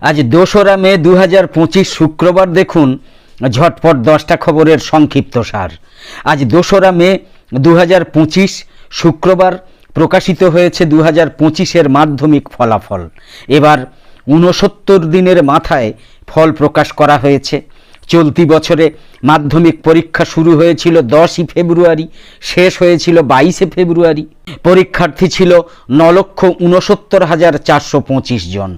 আজ দোসরা মে দু হাজার পঁচিশ শুক্রবার দেখুন ঝটপট দশটা খবরের সংক্ষিপ্ত সার। আজ দোসরা মে দু হাজার পঁচিশ শুক্রবার প্রকাশিত হয়েছে দু হাজার পঁচিশের মাধ্যমিক ফলাফল। এবার ঊনসত্তর দিনের মাথায় ফল প্রকাশ করা হয়েছে। চলতি বছরে মাধ্যমিক পরীক্ষা শুরু হয়েছিল দশই ফেব্রুয়ারি, শেষ হয়েছিল বাইশে ফেব্রুয়ারি। পরীক্ষার্থী ছিল ন লক্ষ উনসত্তর হাজার চারশো পঁচিশ জন।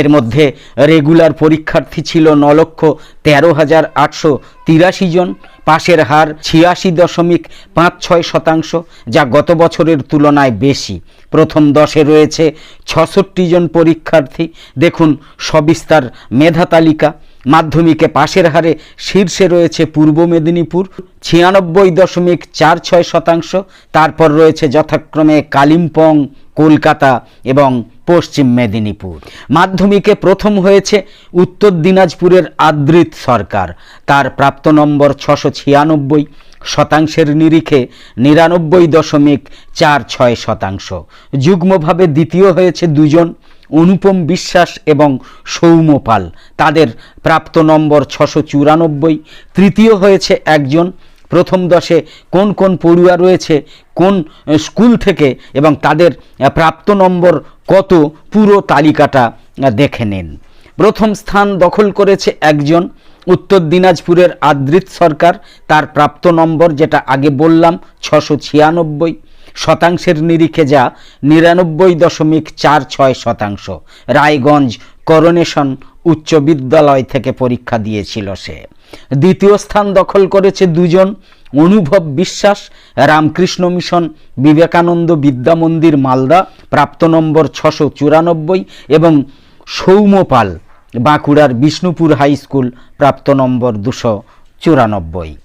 এর মধ্যে রেগুলার পরীক্ষার্থী ছিল ন লক্ষ তেরো হাজার আটশো তিরাশি জন। পাশের হার ছিয়াশি দশমিক পাঁচ ছয় শতাংশ, যা গত বছরের তুলনায় বেশি। প্রথম দশে রয়েছে ছষট্টি জন পরীক্ষার্থী। দেখুন সবিস্তার মেধা তালিকা। মাধ্যমিকে পাশের হারে শীর্ষে রয়েছে পূর্ব মেদিনীপুর, ছিয়ানব্বই দশমিক চার ছয় শতাংশ। তারপর রয়েছে যথাক্রমে কালিম্পং, কলকাতা এবং পশ্চিম মেদিনীপুর। মাধ্যমিকে প্রথম হয়েছে উত্তর দিনাজপুরের আদ্রিত সরকার। তার প্রাপ্ত নম্বর ছশো ছিয়ানব্বই। শতাংশের নিরিখে নিরানব্বই দশমিক চার ছয় শতাংশ। যুগ্মভাবে দ্বিতীয় হয়েছে দুজন। অনুপম বিশ্বাস এবং সৌম্য পাল তাদের প্রাপ্ত নম্বর ছশো চুরানব্বই। তৃতীয় হয়েছে একজন। প্রথম দশে কোন কোন পড়ুয়া রয়েছে, কোন স্কুল থেকে এবং তাদের প্রাপ্ত নম্বর কত, পুরো তালিকাটা দেখে নিন। প্রথম স্থান দখল করেছে একজন। উত্তর দিনাজপুরের আদ্রিত সরকার। তার প্রাপ্ত নম্বর যেটা আগে বললাম, ছশো ছিয়ানব্বই। শতাংশের নিরিখে যা নিরানব্বই দশমিক চার ছয় শতাংশ। রায়গঞ্জ করোনেশন উচ্চ বিদ্যালয় থেকে পরীক্ষা দিয়েছিল সে। দ্বিতীয় স্থান দখল করেছে দুজন অনুভব বিশ্বাস, রামকৃষ্ণ মিশন, বিবেকানন্দ বিদ্যা মন্দির মালদা, প্রাপ্ত নম্বর ছশো চুরানব্বই এবং সৌম্যপাল বাঁকুড়ার বিষ্ণুপুর হাই স্কুল, প্রাপ্ত নম্বর দুশো চুরানব্বই।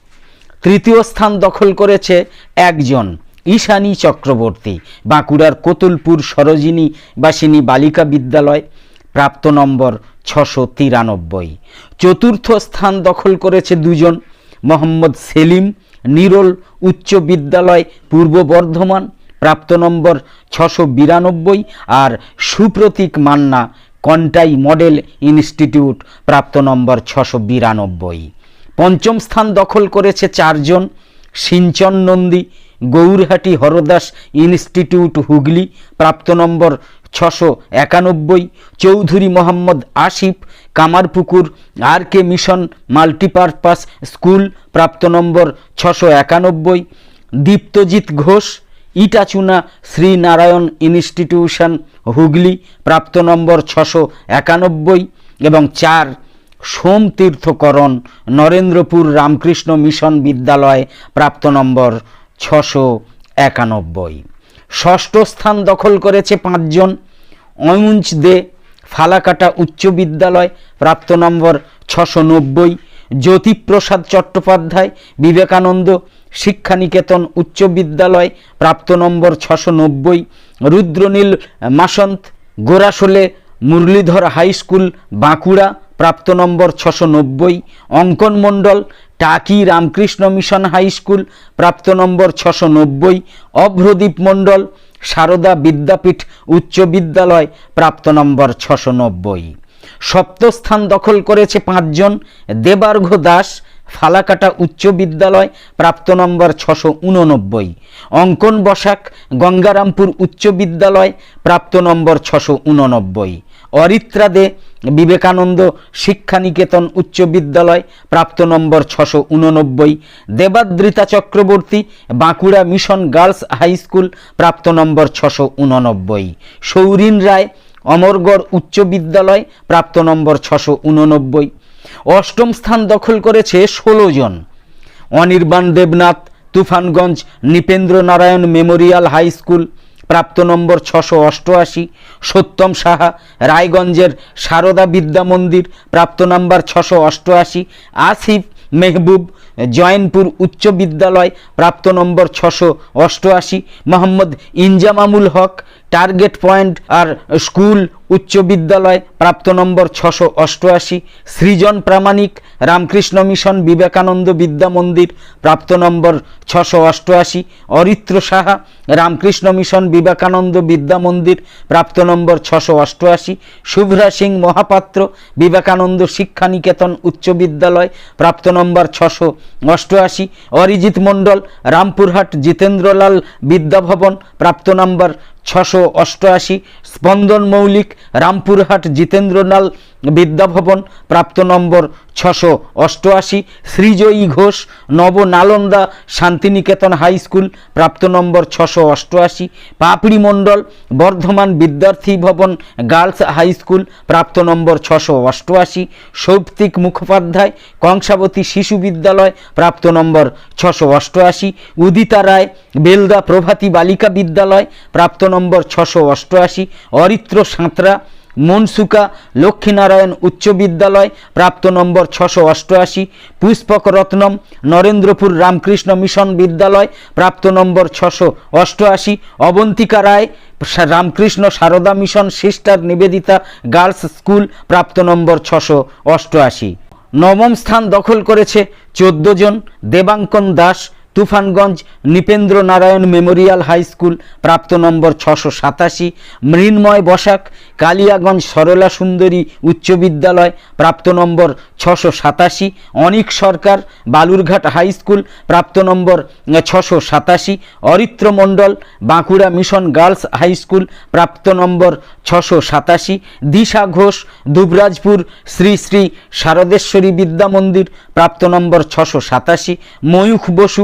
তৃতীয় স্থান দখল করেছে একজন ঈশানী চক্রবর্তী, বাঁকুড়ার কোতুলপুর সরোজিনী বাসিনী বালিকা বিদ্যালয়, প্রাপ্ত নম্বর ছশো তিরানব্বই। চতুর্থ স্থান দখল করেছে দুজন, মোহাম্মদ সেলিম, নিরোল উচ্চ বিদ্যালয়, পূর্ব বর্ধমান, প্রাপ্ত নম্বর ছশো বিরানব্বই আর সুপ্রতীক মান্না, কন্টাই মডেল ইনস্টিটিউট, প্রাপ্ত নম্বর ছশো বিরানব্বই। পঞ্চম স্থান দখল করেছে চারজন, সিঞ্চন নন্দী গৌরহাটি হরদাস ইনস্টিটিউট হুগলি, প্রাপ্ত নম্বর ছশো একানব্বই, Chowdhury Mohammad Asif, Kamarpukur R K mission multipurpose school, প্রাপ্ত নম্বর ছশো একানব্বই, দীপ্তজিৎ ঘোষ, ইটাচুনা শ্রীনারায়ণ ইনস্টিটিউশন হুগলি, প্রাপ্ত নম্বর ছশো একানব্বই এবং চার সোম তীর্থকরণ নরেন্দ্রপুর রামকৃষ্ণ মিশন বিদ্যালয়, প্রাপ্ত নম্বর ছশো একানব্বই। ষষ্ঠ স্থান দখল করেছে পাঁচজন। অয়ুঞ্চ দে ফালাকাটা উচ্চ বিদ্যালয়, প্রাপ্ত নম্বর ছশো নব্বই জ্যোতিপ্রসাদ চট্টোপাধ্যায়, বিবেকানন্দ শিক্ষানিকেতন উচ্চ বিদ্যালয়, প্রাপ্ত নম্বর ছশো নব্বই রুদ্রনীল মাসন্ত, গোরাশোলে মুরলীধর হাই স্কুল বাঁকুড়া, প্রাপ্ত নম্বর ছশো নব্বই Ankan Mondal Taki Ramakrishna mission high school, প্রাপ্ত নম্বর ছশো নব্বই, অভ্রদীপ মণ্ডল, সারদা বিদ্যাপীঠ উচ্চ বিদ্যালয়, প্রাপ্ত নম্বর ছশো নব্বই। সপ্তস্থান দখল করেছে পাঁচজন, দেবার্ঘ দাস, ফালাকাটা উচ্চ বিদ্যালয়, প্রাপ্ত নম্বর ছশো উননব্বই। অঙ্কন বসাক, গঙ্গারামপুর উচ্চ বিদ্যালয়, প্রাপ্ত নম্বর ছশো উননব্বই। অরিত্রা দে বিবেকানন্দ শিক্ষানিকেতন উচ্চ বিদ্যালয়, প্রাপ্ত নম্বর ছশো উননব্বই। Debadrita Chakraborty Bankura mission girls high school, প্রাপ্ত নম্বর ছশো উননব্বই। সৌরিন রায় অমরগড় উচ্চ বিদ্যালয়, প্রাপ্ত নম্বর ছশো উননব্বই। অষ্টম স্থান দখল করেছে ষোলো জন। Anirban Debnath, Tufanganj Nripendra Narayan memorial high school প্রাপ্ত নম্বর ছশো অষ্টআশি, সত্যম সাহা, রায়গঞ্জের সারদা বিদ্যা মন্দির, প্রাপ্ত নম্বর ছশো অষ্টআশি, আসিফ মেহবুব, জয়নপুর উচ্চ বিদ্যালয়, প্রাপ্ত নম্বর ছশো অষ্টআশি, Mohammad Injamamul Haque target point R school, উচ্চ বিদ্যালয়, প্রাপ্ত নম্বর ছশো অষ্টআশি, সৃজন প্রামাণিক, রামকৃষ্ণ মিশন, বিবেকানন্দ বিদ্যা মন্দির, প্রাপ্ত নম্বর ছশো অষ্টআশি, অরিত্র সাহা, রামকৃষ্ণ মিশন, বিবেকানন্দ বিদ্যা মন্দির, প্রাপ্ত নম্বর ছশো অষ্টআশি, শুভ্রা সিং মহাপাত্র, বিবেকানন্দ শিক্ষা নিকেতন উচ্চ বিদ্যালয়, প্রাপ্ত নম্বর ছশো অষ্টআশি, অরিজিৎ মণ্ডল, রামপুরহাট জিতেন্দ্রলাল বিদ্যাভবন প্রাপ্ত নম্বর ছশো অষ্টআশি স্পন্দন মৌলিক রামপুরহাট জিতেন্দ্রলাল বিদ্যাভবন, প্রাপ্ত নম্বর ছশো অষ্টআশি শ্রীজয়ী ঘোষ, নব নালন্দা শান্তিনিকেতন হাই স্কুল, প্রাপ্ত নম্বর ছশো অষ্টআশি পাপড়ি মণ্ডল, বর্ধমান বিদ্যার্থী ভবন, গার্লস হাই স্কুল, প্রাপ্ত নম্বর ছশো অষ্টআশি সৌপ্তিক মুখোপাধ্যায়, কংসাবতী শিশু বিদ্যালয়, প্রাপ্ত নম্বর ছশো অষ্টআশি উদিতা রায়, বেলদা প্রভাতী বালিকা বিদ্যালয়, প্রাপ্ত নম্বর ছশো অষ্টআশি, অরিত্র সাঁতরা মনসুকা লক্ষ্মীনারায়ণ উচ্চ বিদ্যালয়, প্রাপ্ত নম্বর ছশো অষ্টআশি পুষ্পক রত্নম নরেন্দ্রপুর রামকৃষ্ণ মিশন বিদ্যালয়, প্রাপ্ত নম্বর ছশো অষ্টআশি, Abantika Roy Ramakrishna Sarada mission sister Nivedita girls school, প্রাপ্ত নম্বর ছশো অষ্টআশি। নবম স্থান দখল করেছে চোদ্দ জন Debankan Das Tufanganj Nripendra Narayan memorial high school, প্রাপ্ত নম্বর ছশো সাতাশি, মৃন্ময় বসাক, কালিয়াগঞ্জ সরলা সুন্দরী উচ্চ বিদ্যালয়, প্রাপ্ত নম্বর ছশো সাতাশি, অনিক সরকার বালুরঘাট হাই স্কুল, প্রাপ্ত নম্বর ছশো সাতাশি, Aritra Mondal Bankura mission girls high school, প্রাপ্ত নম্বর ছশো সাতাশি, দিশা ঘোষ দুবরাজপুর, শ্রী শ্রী শারদেশ্বরী বিদ্যা মন্দির, প্রাপ্ত নম্বর ছশো সাতাশি, ময়ূখ বসু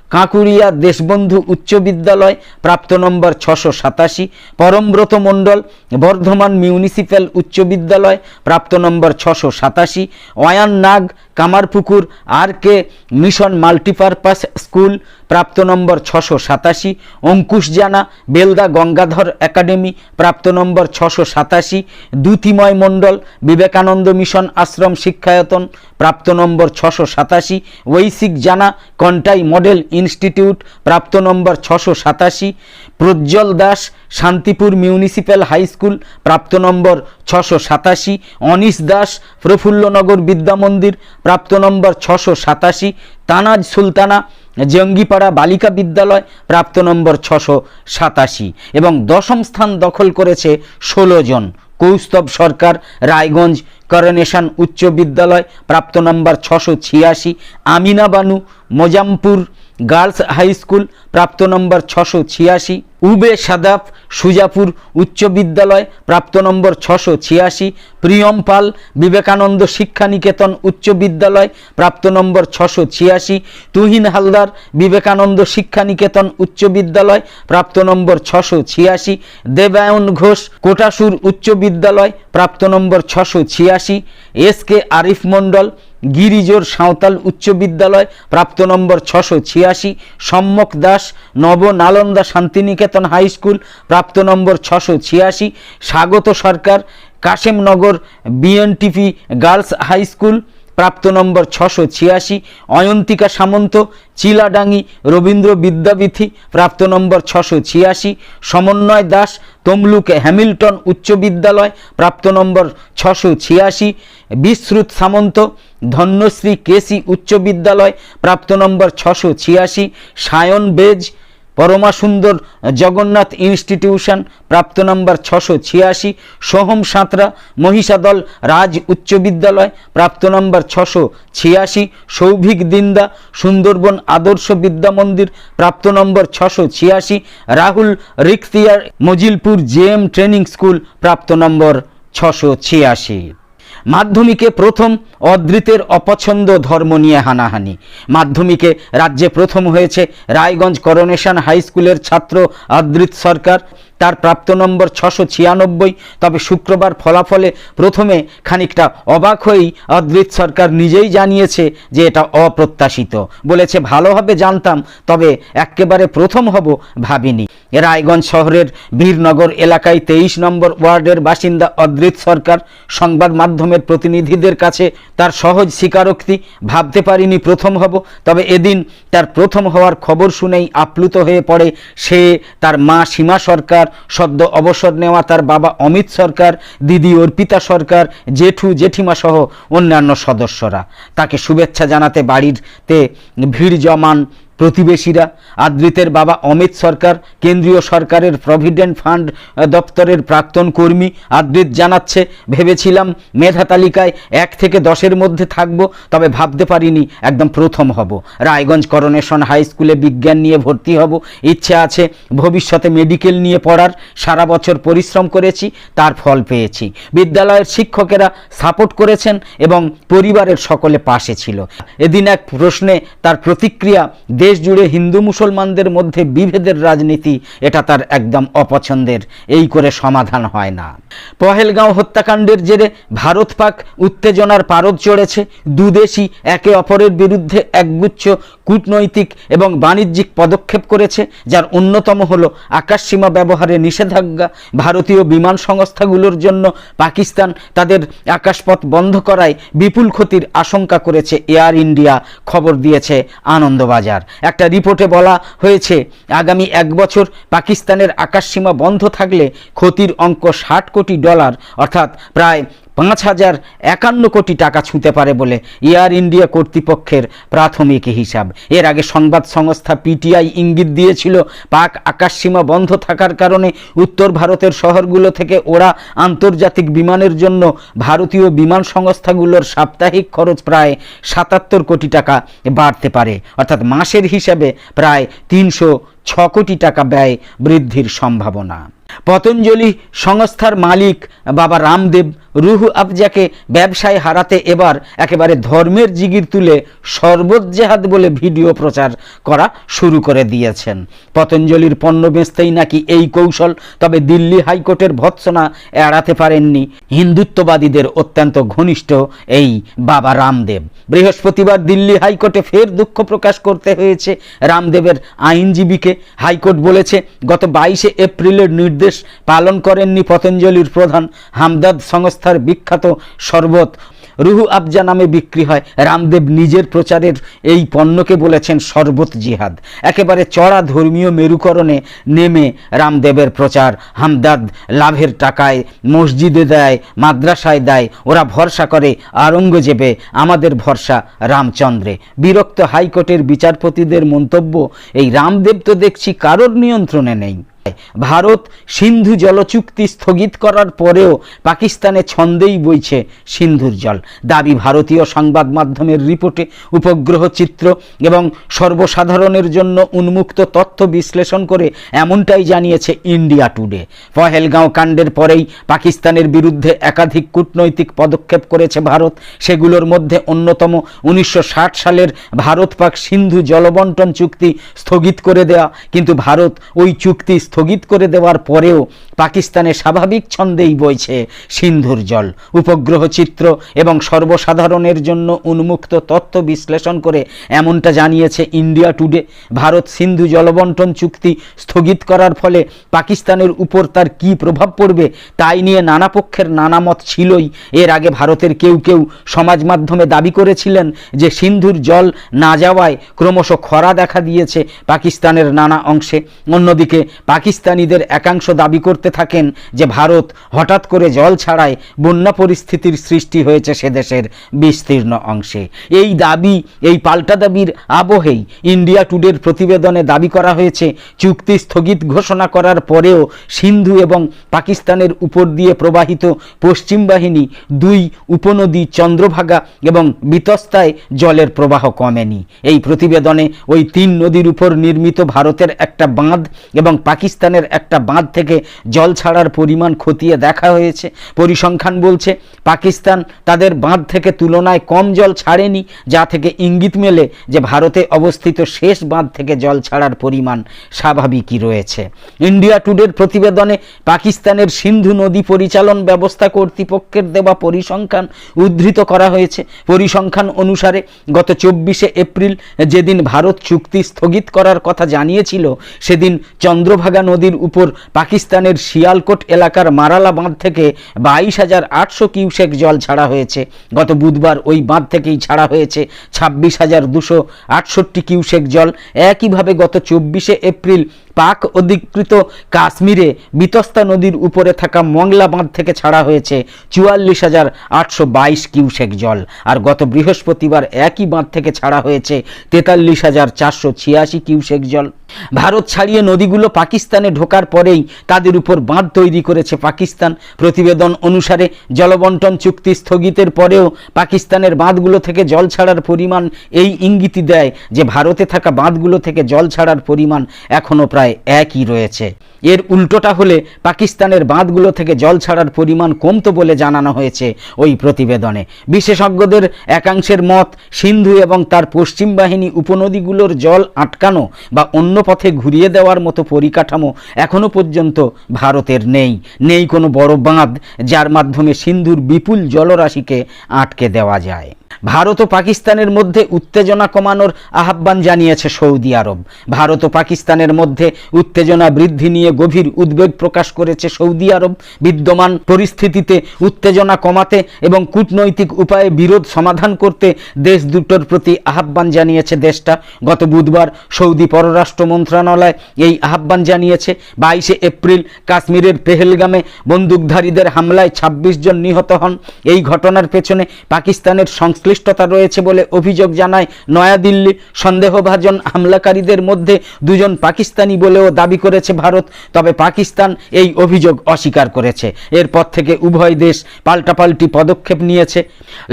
কাঁকুড়িয়া দেশবন্ধু উচ্চ বিদ্যালয়, প্রাপ্ত নম্বর ছশো সাতাশি, পরমব্রত মণ্ডল, বর্ধমান মিউনিসিপ্যাল উচ্চ বিদ্যালয়, প্রাপ্ত নম্বর ছশো সাতাশি, Ayan Nag, Kamarpukur, R K mission multipurpose school, প্রাপ্ত নম্বর ছশো সাতাশি, অঙ্কুশ জানা, বেলদা গঙ্গাধর একাডেমি, প্রাপ্ত নম্বর ছশো সাতাশি দ্যুতিময় মণ্ডল, বিবেকানন্দ মিশন আশ্রম শিক্ষায়তন, প্রাপ্ত নম্বর ছশো সাতাশি, ঐশিক জানা, কন্টাই মডেল ইনস্টিটিউট, প্রাপ্ত নম্বর ছশো সাতাশি, Prajjwal Das, Santipur municipal high school, প্রাপ্ত নম্বর ছশো সাতাশি, অনিশ দাস, প্রফুল্লনগর বিদ্যা মন্দির, প্রাপ্ত নম্বর ছশো সাতাশি, তানাজ সুলতানা, জঙ্গিপাড়া বালিকা বিদ্যালয়, প্রাপ্ত নম্বর ছশো সাতাশি এবং দশম স্থান দখল করেছে ষোলো জন। কৌস্তব সরকার, রায়গঞ্জ করনেশন উচ্চ বিদ্যালয়, প্রাপ্ত নম্বর ছশো ছিয়াশি, Amina Banu, Mozampur girls high school, প্রাপ্ত নম্বর ছশো ছিয়াশি। উবে সাদাফ, সুজাপুর উচ্চ বিদ্যালয়, প্রাপ্ত নম্বর ছশো ছিয়াশি। প্রিয়ম পাল, বিবেকানন্দ শিক্ষা নিকেতন উচ্চ বিদ্যালয়, প্রাপ্ত নম্বর ছশো ছিয়াশি। তুহিন হালদার, বিবেকানন্দ শিক্ষা নিকেতন উচ্চ বিদ্যালয়, প্রাপ্ত নম্বর ছশো ছিয়াশি। দেবায়ন ঘোষ, কোটাসুর উচ্চ বিদ্যালয়, প্রাপ্ত নম্বর ছশো ছিয়াশি। এস কে আরিফ মণ্ডল গিরিজোর সাঁওতাল উচ্চ বিদ্যালয়, প্রাপ্ত নম্বর ছশো ছিয়াশি সম্যক দাস, নব নালন্দা শান্তিনিকেতন হাই স্কুল, প্রাপ্ত নম্বর ছশো ছিয়াশি, Swagata Sarkar, Kashemnagar BNTP girls high school, প্রাপ্ত নম্বর ছশো ছিয়াশি, অয়ন্তিকা সামন্ত, চিলাডাঙ্গি রবীন্দ্র বিদ্যাবিথি প্রাপ্ত নম্বর ছশো ছিয়াশি, সমন্বয় দাস তমলুক হ্যামিল্টন উচ্চ বিদ্যালয়, প্রাপ্ত নম্বর ছশো ছিয়াশি, বিশ্রুত সামন্ত, ধন্যশ্রী কেসি উচ্চ বিদ্যালয়, প্রাপ্ত নম্বর ছশো ছিয়াশি, সায়ন বেজ পরমা সুন্দর জগন্নাথ ইনস্টিটিউশন, প্রাপ্ত নম্বর ছশো ছিয়াশি, সোহম সাঁতরা, মহিষাদল রাজ উচ্চ বিদ্যালয়, প্রাপ্ত নম্বর ছশো ছিয়াশি, সৌভিক দিন্দা, সুন্দরবন আদর্শ বিদ্যা মন্দির, প্রাপ্ত নম্বর ছশো ছিয়াশি, Rahul Riktiyar, Majilpur JM training school, প্রাপ্ত নম্বর ছশো ছিয়াশি। মাধ্যমিকে প্রথম অদৃতের অপছন্দ ধর্ম নিয়ে হানাহানি। মাধ্যমিকে রাজ্যে প্রথম হয়েছে রায়গঞ্জ করোনেশন হাই স্কুলের ছাত্র অদৃত সরকার। তার প্রাপ্ত নম্বর ছশো ছিয়ানব্বই। তবে শুক্রবার ফলাফলে প্রথমে খানিকটা অবাক হয়েই অদৃত সরকার নিজেই জানিয়েছে যে এটা অপ্রত্যাশিত। বলেছে ভালোভাবে জানতাম, তবে একেবারে প্রথম হব ভাবিনি। রায়গঞ্জ শহরের বীরনগর এলাকায় তেইশ নম্বর ওয়ার্ডের বাসিন্দা অদ্রিত সরকার সংবাদ মাধ্যমের প্রতিনিধিদের কাছে তার সহজ স্বীকারোক্তি, ভাবতে পারিনি প্রথম হব, তবে এদিন তার প্রথম হওয়ার খবর শুনেই আপ্লুত হয়ে পড়ে সে, তার মা সীমা সরকার, সদ্য অবসর নেওয়া তার বাবা অমিত সরকার, দিদি অর্পিতা সরকার, জেঠু জেঠিমা সহ অন্যান্য সদস্যরা। তাকে শুভেচ্ছা জানাতে বাড়িতে ভিড় জমান প্রতিবেশীরা, আদ্রিতের বাবা অমিত সরকার, কেন্দ্রীয় সরকারের প্রভিডেন্ট ফান্ড দপ্তরের প্রাক্তন কর্মী আদ্রিত জানাচ্ছে, ভেবেছিলাম মেধা তালিকায় এক থেকে দশের মধ্যে থাকব, তবে ভাবতে পারিনি একদম প্রথম হব। রায়গঞ্জ করোনেশন হাই স্কুলে বিজ্ঞান নিয়ে ভর্তি হব, ইচ্ছে আছে ভবিষ্যতে মেডিকেল নিয়ে পড়ার, সারা বছর পরিশ্রম করেছি, তার ফল পেয়েছি। বিদ্যালয়ের শিক্ষকেরা সাপোর্ট করেছেন এবং পরিবারের সকলে পাশে ছিল। এদিন এক প্রশ্নে তার প্রতিক্রিয়া দেশ জুড়ে হিন্দু মুসলমানদের মধ্যে বিভেদের রাজনীতি, এটা তার একদম অপছন্দের। এই করে সমাধান হয় না। পহেলগাঁও হত্যাকাণ্ডের জেরে ভারত পাক উত্তেজনার পারদ চড়েছে। দুদেশই একে অপরের বিরুদ্ধে একগুচ্ছ কূটনৈতিক এবং বাণিজ্যিক পদক্ষেপ করেছে, যার অন্যতম হল আকাশসীমা ব্যবহারে নিষেধাজ্ঞা। ভারতীয় বিমান সংস্থাগুলোর জন্য পাকিস্তান তাদের আকাশপথ বন্ধ করায় বিপুল ক্ষতির আশঙ্কা করেছে এয়ার ইন্ডিয়া, খবর দিয়েছে আনন্দবাজার। একটা রিপোর্টে বলা হয়েছে, আগামী এক বছর পাকিস্তানের আকাশসীমা বন্ধ থাকলে ক্ষতির অঙ্ক ষাট কোটি ডলার, অর্থাৎ প্রায় পাঁচ হাজার একান্ন কোটি টাকা ছুঁতে পারে বলে এয়ার ইন্ডিয়া কর্তৃপক্ষের প্রাথমিক হিসাব। এর আগে সংবাদ সংস্থা পিটিআই ইঙ্গিত দিয়েছিল, পাক আকাশসীমা বন্ধ থাকার কারণে উত্তর ভারতের শহরগুলো থেকে ওরা আন্তর্জাতিক বিমানের জন্য ভারতীয় বিমান সংস্থাগুলোর সাপ্তাহিক খরচ প্রায় সাতাত্তর কোটি টাকা বাড়তে পারে। অর্থাৎ মাসের হিসাবে প্রায় তিনশো ছ কোটি টাকা ব্যয় বৃদ্ধির সম্ভাবনা। পতঞ্জলি সংস্থার মালিক বাবা রামদেব রুহু আফজাকে ব্যবসায় হারাতে এবার একেবারে ধর্মের জিগির তুলে সর্বজেহাদ বলে ভিডিও প্রচার করা শুরু করে দিয়েছেন। পতঞ্জলির পণ্য বেচতেই নাকি এই কৌশল, তবে দিল্লি হাইকোর্টের ভৎসনা এড়াতে পারেননি। হিন্দুত্ববাদীদের অত্যন্ত ঘনিষ্ঠ এই বাবা রামদেব। বৃহস্পতিবার দিল্লি হাইকোর্টে ফের দুঃখ প্রকাশ করতে হয়েছে রামদেবের আইনজীবীকে। হাইকোর্ট বলেছে, গত বাইশে এপ্রিলের নির্দেশ পালন করেননি পতঞ্জলির প্রধান হামদাদ সংস্থার বিখ্যাত শরবত। রুহু আফজা নামে বিক্রি হয়। রামদেব নিজের প্রচারের এই পণ্যকে বলেছেন শরবত জিহাদ। একেবারে চড়া ধর্মীয় মেরুকরণে নেমে রামদেবের প্রচার। হামদাদ লাভের টাকায় মসজিদে দেয়, মাদ্রাসায় দেয়, ওরা ভরসা করে, আরঙ্গজেবে আমাদের ভরসা রামচন্দ্রে। বিরক্ত হাইকোর্টের বিচারপতিদের মন্তব্য, এই রামদেব তো দেখছি কারোর নিয়ন্ত্রণে নেই। ভারত সিন্ধু জলচুক্তি স্থগিত করার পরেও পাকিস্তানে ছন্দেই বইছে সিন্ধুর জল। দাবি ভারতীয় সংবাদ মাধ্যমের রিপোর্টে উপগ্রহ চিত্র এবং সর্বসাধারণের জন্য উন্মুক্ত তথ্য বিশ্লেষণ করে এমনটাই জানিয়েছে ইন্ডিয়া টুডে। পহেলগাঁও কাণ্ডের পরেই পাকিস্তানের বিরুদ্ধে একাধিক কূটনৈতিক পদক্ষেপ করেছে ভারত। সেগুলোর মধ্যে অন্যতম উনিশশো ষাট সালের ভারত পাক সিন্ধু জলবন্টন চুক্তি স্থগিত করে দেওয়া কিন্তু ভারত ওই চুক্তি স্থগিত করে দেওয়ার পরেও পাকিস্তানে স্বাভাবিক ছন্দেই বইছে সিন্ধুর জল। উপগ্রহ চিত্র এবং সর্বসাধারণের জন্য উন্মুক্ত তথ্য বিশ্লেষণ করে এমনটা জানিয়েছে ইন্ডিয়া টুডে। ভারত সিন্ধু জলবন্টন চুক্তি স্থগিত করার ফলে পাকিস্তানের উপর তার কী প্রভাব পড়বে তাই নিয়ে নানা পক্ষের নানা মত ছিলই। এর আগে ভারতের কেউ কেউ সমাজ মাধ্যমে দাবি করেছিলেন যে সিন্ধুর জল না যাওয়ায় ক্রমশ খরা দেখা দিয়েছে পাকিস্তানের নানা অংশে। অন্যদিকে পাকিস্তানিদের একাংশ দাবি করতে থাকেন যে ভারত হঠাৎ করে জল ছাড়ায় বন্যা পরিস্থিতির সৃষ্টি হয়েছে সে দেশের বিস্তীর্ণ অংশে। এই দাবি, এই পাল্টা দাবির আবহেই ইন্ডিয়া টুডের প্রতিবেদনে দাবি করা হয়েছে, চুক্তি স্থগিত ঘোষণা করার পরেও সিন্ধু এবং পাকিস্তানের উপর দিয়ে প্রবাহিত পশ্চিম বাহিনী দুই উপনদী চন্দ্রভাগা এবং বিতস্তায় জলের প্রবাহ কমেনি। এই প্রতিবেদনে ওই তিন নদীর উপর নির্মিত ভারতের একটা বাঁধ এবং পাকিস্তানের একটা বাঁধ থেকে জল ছাড়ার পরিমাণ খতিয়ে দেখা হয়েছে। পরিসংখ্যান বলছে, পাকিস্তান তাদের বাঁধ থেকে তুলনায় কম জল ছাড়েনি, যা থেকে ইঙ্গিত মেলে যে ভারতে অবস্থিত শেষ বাঁধ থেকে জল ছাড়ার পরিমাণ স্বাভাবিকই রয়েছে। ইন্ডিয়া টুডের প্রতিবেদনে পাকিস্তানের সিন্ধু নদী পরিচালন ব্যবস্থা কর্তৃপক্ষের দেওয়া পরিসংখ্যান উদ্ধৃত করা হয়েছে। পরিসংখ্যান অনুসারে, গত চব্বিশে এপ্রিল যেদিন ভারত চুক্তি স্থগিত করার কথা জানিয়েছিল, সেদিন চন্দ্রভাগা গঙ্গা নদীর উপর পাকিস্তানের শিয়ালকোট এলাকার মারালা বাঁধ থেকে বাইশ হাজার আটশো কিউসেক জল ছাড়া হয়েছে। গত বুধবার ওই বাঁধ থেকেই ছাড়া হয়েছে ছাব্বিশ হাজার দুশো আটষট্টি কিউসেক জল। একইভাবে গত চব্বিশে এপ্রিল পাক অধিকৃত কাশ্মীরে বিতস্তা নদীর উপরে থাকা মংলা বাঁধ থেকে ছাড়া হয়েছে চুয়াল্লিশ হাজার আটশো বাইশ কিউসেক জল। আর গত বৃহস্পতিবার একই বাঁধ থেকে ছাড়া হয়েছে তেতাল্লিশ হাজার চারশো ছিয়াশি কিউসেক জল। ভারত ছাড়িয়ে নদীগুলো পাকিস্তানে ঢোকার পরেই তাদের উপর বাঁধ তৈরি করেছে পাকিস্তান। প্রতিবেদন অনুসারে জলবন্টন চুক্তি স্থগিতের পরেও পাকিস্তানের বাঁধগুলো থেকে জল ছাড়ার পরিমাণ এই ইঙ্গিতই দেয় যে ভারতে থাকা বাঁধগুলো থেকে জল ছাড়ার পরিমাণ এখনও প্রায় একই রয়েছে। এর উল্টোটা হলে পাকিস্তানের বাঁধগুলো থেকে জল ছাড়ার পরিমাণ কমতো বলে জানানো হয়েছে ওই প্রতিবেদনে। বিশেষজ্ঞদের একাংশের মত, সিন্ধু এবং তার পশ্চিম বাহিনী উপনদীগুলোর জল আটকানো বা অন্য পথে ঘুরিয়ে দেওয়ার মতো পরিকাঠামো এখনও পর্যন্ত ভারতের নেই। নেই কোনো বড় বাঁধ, যার মাধ্যমে সিন্ধুর বিপুল জলরাশিকে আটকে দেওয়া যায়। ভারত ও পাকিস্তানের মধ্যে উত্তেজনা কমানোর আহ্বান জানিয়েছে সৌদি আরব। ভারত ও পাকিস্তানের মধ্যে উত্তেজনা বৃদ্ধি নিয়ে গভীর উদ্বেগ প্রকাশ করেছে সৌদি আরব। বিদ্যমান পরিস্থিতিতে উত্তেজনা কমাতে এবং কূটনৈতিক উপায়ে বিরোধ সমাধান করতে দেশ দুটোর প্রতি আহ্বান জানিয়েছে দেশটা। গত বুধবার সৌদি পররাষ্ট্র মন্ত্রণালয় এই আহ্বান জানিয়েছে। বাইশে এপ্রিল কাশ্মীরের পেহেলগামে বন্দুকধারীদের হামলায় ২৬ জন নিহত হন। এই ঘটনার পেছনে পাকিস্তানের সংশ্লিষ্টতা রয়েছে বলে অভিযোগ জানায় নয়াদিল্লি। সন্দেহভাজন হামলাকারীদের মধ্যে দুজন পাকিস্তানি বলেও দাবি করেছে ভারত, তবে পাকিস্তান এই অভিযোগ অস্বীকার করেছে। এরপর থেকে উভয় দেশ পাল্টাপাল্টি পদক্ষেপ নিয়েছে।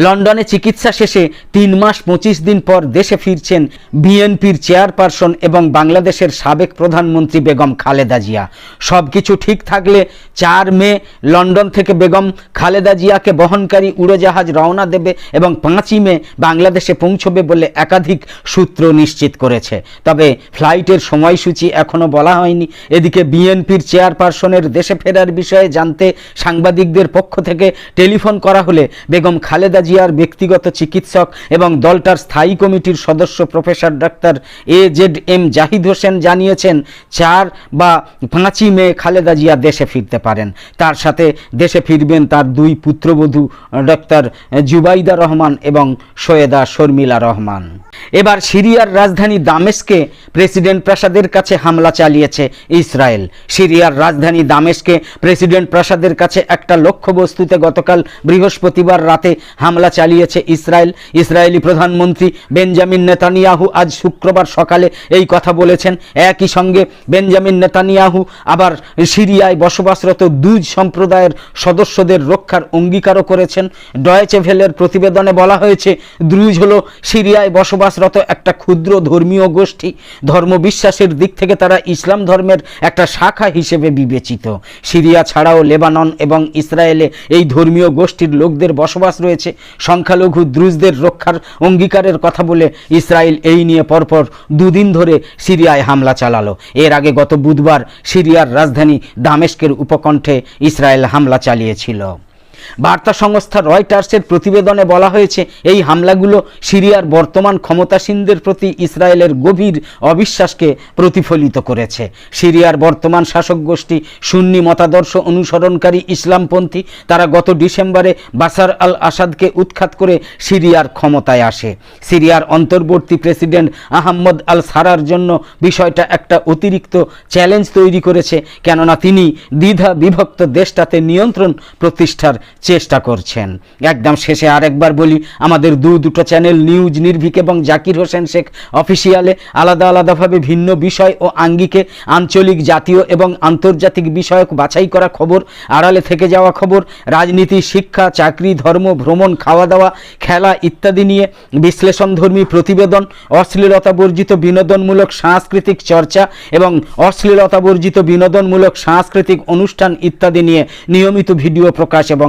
লন্ডনে চিকিৎসা শেষে তিন মাস পঁচিশ দিন পর দেশে ফিরছেন বিএনপির চেয়ারপারসন এবং বাংলাদেশের সাবেক প্রধানমন্ত্রী বেগম খালেদা জিয়া। সব কিছু ঠিক থাকলে চার মে লন্ডন থেকে বেগম খালেদা জিয়াকে বহনকারী উড়োজাহাজ রওনা দেবে এবং পাঁচই মে বাংলাদেশে পৌঁছবে বলে একাধিক সূত্র নিশ্চিত করেছে। তবে ফ্লাইটের সময়সূচি এখনও বলা হয়নি। এদিকে বিএনপির চেয়ারপারসনের দেশে ফেরার বিষয়ে জানতে সাংবাদিকদের পক্ষ থেকে টেলিফোন করা হলে বেগম খালেদা জিয়ার ব্যক্তিগত চিকিৎসক এবং দলটার স্থায়ী কমিটির সদস্য professor doctor A Z M Zahid Hossain জানিয়েছেন, চার বা পাঁচই মে খালেদা জিয়া দেশে ফিরতে পারেন। তার সাথে দেশে ফিরবেন তার দুই পুত্রবধূ ডক্টর জুবাইদা রহমান এবং সৈয়দা শর্মিলা রহমান। এবার সিরিয়ার রাজধানী দামেস্কে প্রেসিডেন্ট প্রাসাদের কাছে হামলা চালিয়েছে ইসরায়েল। সিরিয়ার রাজধানী দামেস্কে প্রেসিডেন্ট প্রাসাদের কাছে একটা লক্ষ্যবস্তুতে গতকাল বৃহস্পতিবার রাতে হামলা চালিয়েছে ইসরায়েল। ইসরায়েলি প্রধানমন্ত্রী বেঞ্জামিন নেতানিয়াহু আজ শুক্রবার সকালে এই কথা বলেছেন। একই সঙ্গে বেঞ্জামিন নেতানিয়াহু আবার সিরিয়ায় বসবাসরত দুই সম্প্রদায়ের সদস্যদের রক্ষার অঙ্গীকারও করেছেন। ডয়েচে ভেলের প্রতিবেদনে বলা হয়েছে দ্রুজ হল সিরিয়ায় বসবাসরত একটা ক্ষুদ্র ধর্মীয় গোষ্ঠী, ধর্মবিশ্বাসের দিক থেকে তারা ইসলাম ধর্মের একটা শাখা হিসেবে বিবেচিত। সিরিয়া ছাড়াও লেবানন এবং ইসরায়েলে এই ধর্মীয় গোষ্ঠীর লোকদের বসবাস রয়েছে। সংখ্যালঘু দ্রুজদের রক্ষার অঙ্গীকারের কথা বলে ইসরায়েল এই নিয়ে পরপর দুদিন ধরে সিরিয়ায় হামলা চালালো। এর আগে গত বুধবার সিরিয়ার রাজধানী দামেস্কের উপকণ্ঠে ইসরায়েল হামলা চালিয়েছিল। বার্তা সংস্থা রয়টার্সের প্রতিবেদনে বলা হয়েছে, এই হামলাগুলো সিরিয়ার বর্তমান ক্ষমতাসীনদের প্রতি ইসরায়েলের গভীর অবিশ্বাসকে প্রতিফলিত করেছে। সিরিয়ার বর্তমান শাসক গোষ্ঠী সুন্নি মতাদর্শ অনুসরণকারী ইসলামপন্থী, তারা গত ডিসেম্বরে বাসার আল আসাদকে উৎখাত করে সিরিয়ার ক্ষমতায় আসে। সিরিয়ার অন্তর্বর্তী প্রেসিডেন্ট আহম্মদ আল সারার জন্য বিষয়টা একটা অতিরিক্ত চ্যালেঞ্জ তৈরি করেছে, কেননা তিনি দ্বিধা বিভক্ত দেশটাতে নিয়ন্ত্রণ প্রতিষ্ঠার চেষ্টা করছেন। একদম শেষে আরেকবার বলি, আমাদের দু দুটো চ্যানেল, নিউজ, নির্ভীক এবং জাকির হোসেন শেখ অফিসিয়ালে আলাদা আলাদাভাবে ভিন্ন বিষয় ও আঙ্গিকে আঞ্চলিক, জাতীয় এবং আন্তর্জাতিক বিষয়ক বাছাই করা খবর, আড়ালে থেকে যাওয়া খবর, রাজনীতি, শিক্ষা, চাকরি, ধর্ম, ভ্রমণ খাওয়া দাওয়া খেলা ইত্যাদি নিয়ে বিশ্লেষণধর্মী প্রতিবেদন অশ্লীলতা বর্জিত বিনোদনমূলক সাংস্কৃতিক চর্চা এবং অশ্লীলতা বর্জিত বিনোদনমূলক সাংস্কৃতিক অনুষ্ঠান ইত্যাদি নিয়ে নিয়মিত ভিডিও প্রকাশ এবং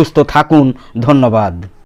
সুস্থ থাকুন ধন্যবাদ।